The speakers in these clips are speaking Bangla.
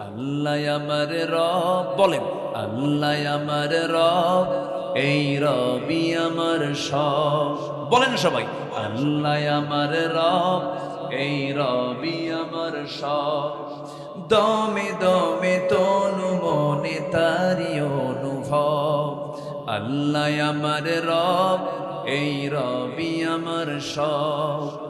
আল্লাহ আমার রব, বলেন, আল্লাহ আমার রব, এই রবি আমার সব। বলেন সবাই, আল্লাহ আমার রব, এই রবি আমার সব। দমে দমে তনু মনে তারি অনুভব। আল্লাহ আমার রব, এই রবি আমার সব।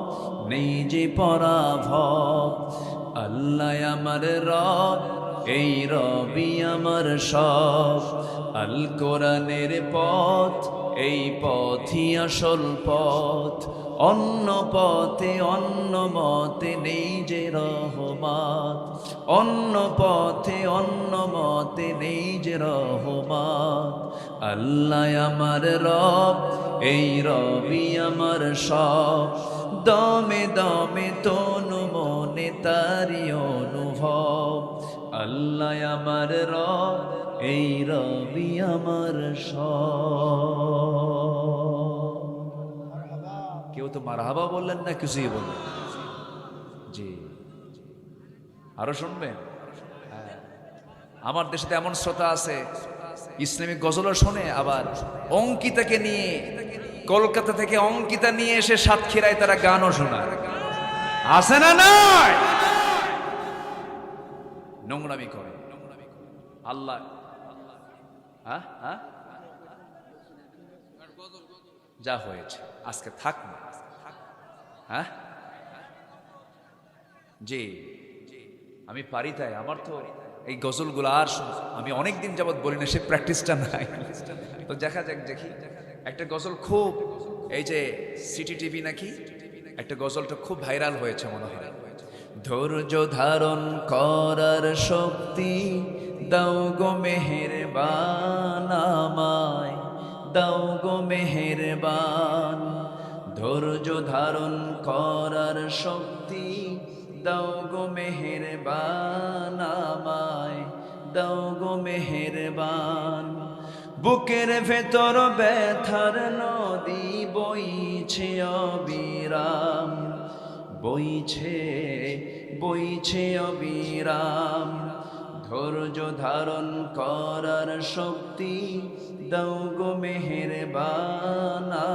নেই যে পরাভব। আল্লাহ আমার রব, এই রবি আমার সব। আল কোরআনের পথ, এই পথই আসল পথ। অন্য পথে অন্য মতে নেই যে রহমাত। অন্য পথে অন্য মতে নেই যে রহমাত। আল্লাহ আমার রব, এই রবি আমার সব। দমে দমে তনু মনে তারি অনুভব। আল্লাহ আমার রব, এই রবি আমার সব। কেউ তো মারহাবা বললেন না, কিছুই বললেন জি। আরও শুনবেন। আমার দেশে এমন শ্রোতা আছে, ইসলামিক গজলও শোনে, আবার অঙ্কিতাকে নিয়ে কলকাতা থেকে অঙ্কিতা নিয়ে এসে সাতক্ষীরায় তারা গানও শোনায়। আছে না নয় নোংরামি করে। আল্লাহ। হ্যাঁ? হ্যাঁ? যা হয়েছে, আজকে থাক না। হ্যাঁ? জি। আমি পারি তাই, আমার তো এই গজলগুলো আর আমি অনেকদিন যাবৎ বলি না, সে প্র্যাকটিসটা নাই। তো দেখা যাক, দেখি। একটা গজল খুব, এই যে সিটি টিভি নাকি? একটা গজলটা খুব ভাইরাল হয়েছে মনে হয়। ধৈর্য ধারণ করার শক্তি দাও গো মেহের বানামায় দাও গো মেহেরবান। ধৈর্য ধারণ করার শক্তি দাও গো মেহেরবান আমায়, দাও গো মেহেরবান। বুকের ভেতর ব্যথার নদী বইছে অবিরাম, বইছে বইছে অবিরাম। ধৈর্য ধারণ করার শক্তি দাও গো মেহের বানামায়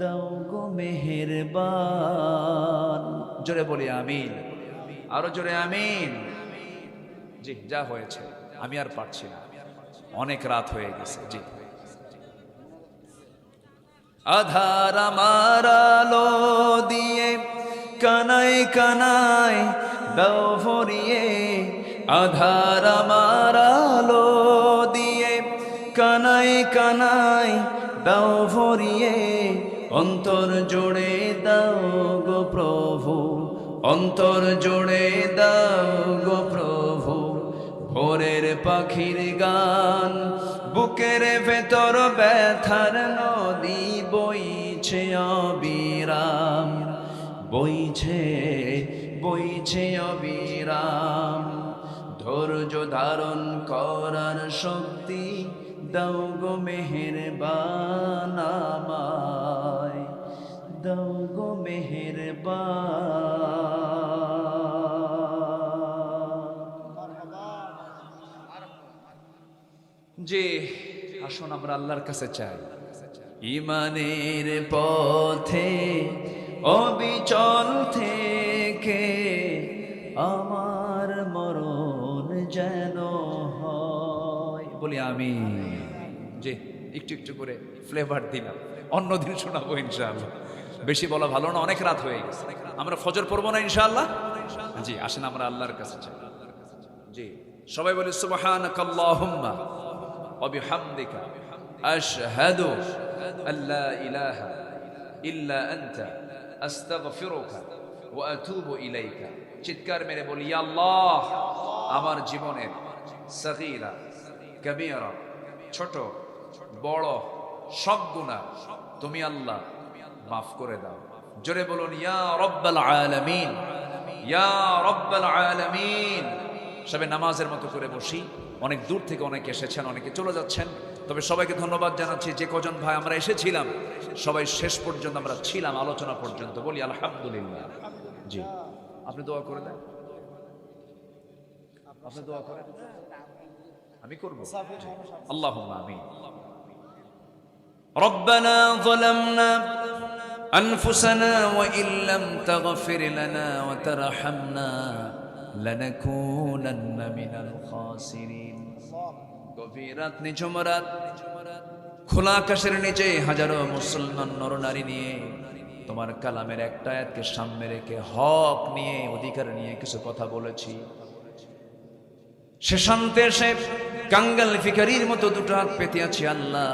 দাও গো মেহের বান জোরে বলি আমিন, আরও জোরে আমিন। জি, যা হয়েছে, আমি আর পারছি না। অনেক রাত হয়ে গেছে, জি। আধার আমার আলো দিয়ে কানাই কানাই দাও ভরিয়ে, আধার আমার আলো দিয়ে কানাই কানাই দাও ভরিয়ে, অন্তর জোড়ে দাও গো প্রভু, অন্তর জোড়ে দাও গো প্রভু। ভোরের পাখির গান, বুকের ভেতর ব্যথার নদী বইছে অবিরাম, বইছে বইছে অবিরাম। ধৈর্য ধারণ করার শক্তি দাও গো মেহের বানামায় দাও গো মেহের যে আসুন আমরা আল্লাহর কাছে চাই। ইমানের পথে অবিচল থেকে আমার মরণ যেন হয়। বলি আমি যে একটু একটু করে ফ্লেভার দিলাম। অন্যদিন শোনাবো ইনশাআল্লাহ। বেশি বলা ভালো না অনেক রাত হয়ে গেছে। আমরা ফজর পড়ব না ইনশাআল্লাহ? জি আসেন আমরা আল্লাহর কাছে চাই। জি সবাই বলি সুবহানাকাল্লাহুম্মা। ওয়া বিহামদিকা আশহাদু আল্লা ইলাহা ইল্লা আনতা আস্তাগফিরুকা ওয়া আতুবু ইলাইকা চিৎকার মেরে বলি "ইয়া আল্লাহ, আমার জীবনের সগীরা কবিরা ছোট, বড় সব গুনাহ তুমি আল্লাহ মাফ করে দাও। জোরে বলুন ইয়া রব্বাল আলামিন ইয়া রব্বাল আলামিন। সবে নামাজের মতো করে বসি অনেক দূর থেকে অনেকে এসেছেন অনেকে চলে যাচ্ছেন তবে সবাইকে ধন্যবাদ জানাচ্ছি যে কজন ভাই আমরা এসেছিলাম সবাই শেষ পর্যন্ত আমরা ছিলাম আলোচনা পর্যন্ত বলি আলহামদুলিল্লাহ জি আপনি দোয়া করে দেন আপনি দোয়া করেন আমি করবো আল্লাহ আমিন ربنا ظلمنا أنفسنا وإن لم تغفر لنا وترحمنا لنكونن من الخاسرين গভীর রাত নিঝুম রাত খোলা আকাশের নিচে হাজারো মুসলমান নরনারী নিয়ে তোমার কালামের একটা আয়াতকে সামনে রেখে হক নিয়ে অধিকার নিয়ে কিছু কথা বলেছি সে শান্তে এসে কাঙ্গাল ফিকারির মতো দুটো হাত পেতে আছি আল্লাহ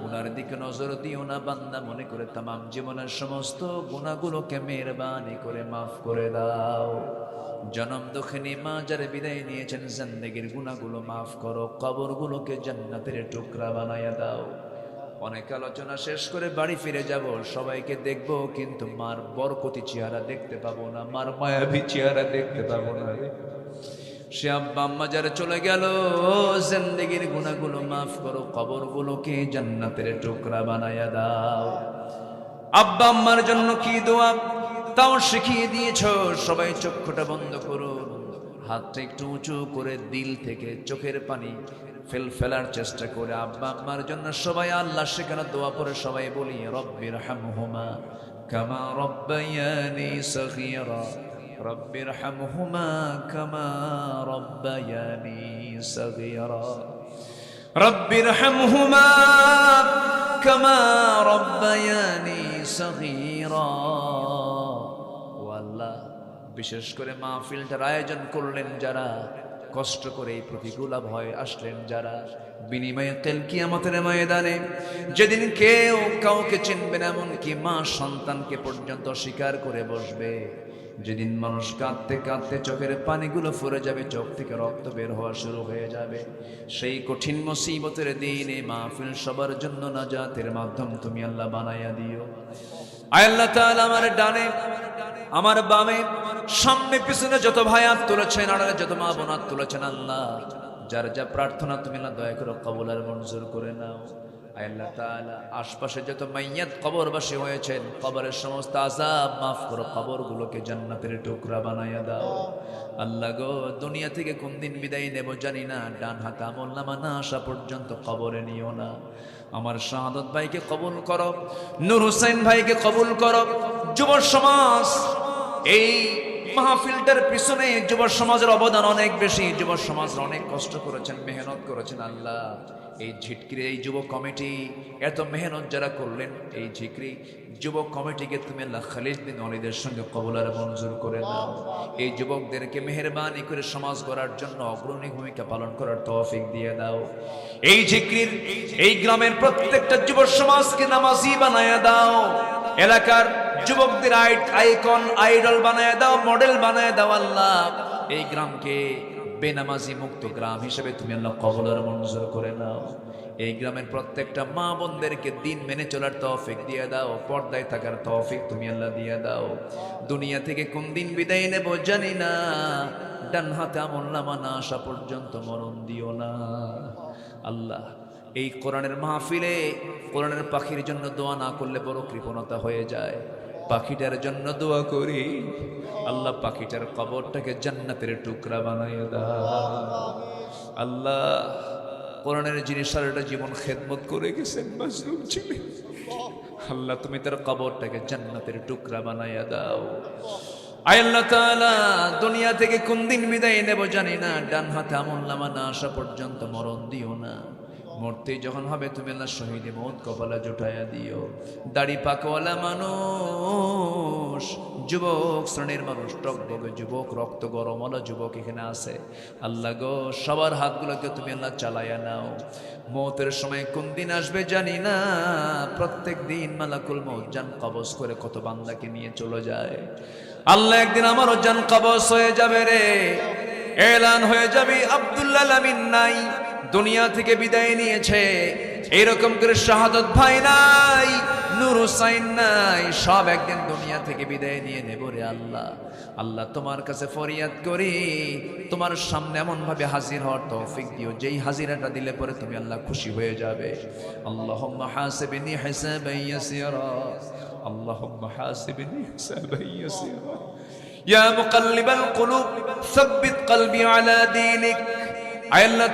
গুনার দিকে নজর দিও না বান্দা মনে করে তামাম জীবনের সমস্ত গুণাগুলোকে মেহরবানি করে মাফ করে দাও জনম দক্ষিণী মা যারা বিদায় নিয়েছেন, জিন্দেগির গুণাগুলো মাফ করো, কবরগুলোকে জান্নাতের টুকরা বানাইয়া দাও। অনেক আলোচনা শেষ করে বাড়ি ফিরে যাব, সবাইকে দেখব, কিন্তু মার বরকতি চেহারা দেখতে পাবো না, মার মায়াবী চেহারা দেখতে পাবো না। সে আব্বা আম্মা যারা চলে গেল, জিন্দেগির গুণাগুলো মাফ করো, কবরগুলোকে জান্নাতের টুকরা বানায়া দাও। আব্বা আম্মার জন্য কি দোয়া? তাও শিখিয়ে দিয়েছ। সবাই চক্ষুটা বন্ধ করুন হাতটা একটু উঁচু করে দিল থেকে চোখের পানি ফেল ফেলার চেষ্টা করে। আব্বা আম্মার জন্য সবাই আল্লাহ সেখানে দোয়া পরে সবাই বলি রব্বির হামহুমা কামা রব্বায়ানি সখিরা রব্বির হামহুমা কামা রব্বায়ানি সখিরা রব্বির হামহুমা কামা রব্বায়ানি সখিরা বিশেষ করে মাহফিলটার আয়োজন করলেন যারা, কষ্ট করে এই প্রতিকূল ভয় আসলেন যারা। বিনিময়ে তেল কিয়ামতের ময়দানে যেদিন কেউ কাউকে চিনবে না, এমনকি মা সন্তানকে পর্যন্ত স্বীকার করে বসবে। যেদিন মানুষ কাঁদতে কাঁদতে চোখের পানিগুলো ফুরে যাবে, চোখ থেকে রক্ত বের হওয়া শুরু হয়ে যাবে। সেই কঠিন মুসিবতের দিনে মাহফিল সবার জন্য নাজাতের মাধ্যম তুমি আল্লাহ বানাইয়া দিও। আল্লাহ তাআলা আমার ডানে, আমার বামে সামনে পিছনে যত ভাই হাত তুলেছেন, আড়ালে যত মা বোন হাত তুলেছেন, আল্লাহ, যার যা প্রার্থনা তুমি না দয়া করে কবুল আর মঞ্জুর করে নাও। আল্লাহ তাআলা, আশপাশে যত মাইয়াত কবরবাসী হয়েছেন, কবরের সমস্ত আজাব মাফ করো, কবরগুলোকে জান্নাতের টুকরা বানাইয়া দাও। আল্লাহ গো, দুনিয়া থেকে কোন দিন বিদায় নেব জানি না, ডান হাতে আমল নামা না আসা পর্যন্ত কবরে নিও না। আমার শাহাদত ভাইকে কবুল করো, নূর হোসেন ভাইকে কবুল করো। যুব সমাজ, এই মাহফিলটার পিছনে যুব সমাজের অবদান অনেক বেশি। যুব সমাজ অনেক কষ্ট করেছেন, মেহনত করেছেন, আল্লাহ। এই ঝিটকিরি এই যুব কমিটি, এত মেহনত যারা করলেন এই ঝিকরি যুব কমিটিকে তুমি আল্লাহ খালিদ বিন অলিদের সঙ্গে কবলার মঞ্জুর করে দাও। এই যুবকদেরকে মেহরবানি করে সমাজ গড়ার জন্য অগ্রণী ভূমিকা পালন করার তৌফিক দিয়ে দাও। এই ঝিকরির এই গ্রামের প্রত্যেকটা যুব সমাজকে নামাজি বানায়া দাও। এলাকার যুবকদের আইকন, আইডল বানায় দাও, মডেল বানায় দাও, আল্লাহ। এই গ্রামকে বেনামাজি মুক্ত গ্রাম হিসেবে তুমি আল্লাহ কবলের মঞ্জুর করে নাও। এই গ্রামের প্রত্যেকটা মা বোনদেরকে দিন মেনে চলার তৌফিক দিয়ে দাও, পর্দায় থাকার তৌফিক তুমি আল্লাহ দিয়ে দাও। দুনিয়া থেকে কোন দিন বিদায় নেব জানি না। ডান হাতে আমল নামা না আসা পর্যন্ত মরণ দিও না। আল্লাহ, এই কোরআনের মাহফিলে কোরআনের পাখির জন্য দোয়া না করলে বড় কৃপণতা হয়ে যায়। পাখিটার জন্য দোয়া করি। আল্লাহ পাখিটার কবরটাকে জান্নাতের টুকরা বানাইয়া দাও। আল্লাহ কোরআনের যিনি সারাটা জীবন খেদমত করে গেছেন, মাজলুম ছিলেন। আল্লাহ তুমি তার কবরটাকে জান্নাতের টুকরা বানাইয়া দাও। দুনিয়া থেকে কোন দিন বিদায় নেব জানি না। ডান হাতে আমল নামা না আসা পর্যন্ত মরণ দিও না। মরতে যখন হবে, তুমি আল্লাহ শহীদে মত কপালা জুটাইয়া দিও। দাড়ি পাকওয়ালা মানুষ, যুবক শ্রেণির মানুষ, টকবগে যুবক, রক্ত গরমওয়ালা যুবক এখানে আছে। আল্লাহ গো, সবার হাতগুলোকে তুমি আল্লাহ চালাইয়া নাও। মতের সময় কোন দিন আসবে জানি না। প্রত্যেক দিন মালাকুল মৌত যান কবজ করে কত বান্দাকে নিয়ে চলে যায়। আল্লাহ একদিন আমারও জান কবস হয়ে যাবে রে। এলান হয়ে যাবে আব্দুল্লাহ নাই। দুনিয়া থেকে বিদায় নিয়েছে। এরকম করে শাহাদত ভাই নাই, নুর হুসাইন নাই, সব একদিন দুনিয়া থেকে বিদায় নিয়ে নেব রে আল্লাহ। আল্লাহ তোমার কাছে ফরিয়াদ করি, তোমার সামনে এমন ভাবে হাজির হওয়ার তৌফিক দিও। যেই হাজিরাটা দিলে পরে তুমি আল্লাহ খুশি হয়ে যাবে। আল্লাহুম্মা হাসিবনি হিসাবান ইয়াসিরা। আল্লাহুম্মা হাসিবনি হিসাবান ইয়াসিরা। ইয়া মুকাল্লিবাল কুলুব, সাব্বিত কলবি আলা দীনিক। আল্লাহ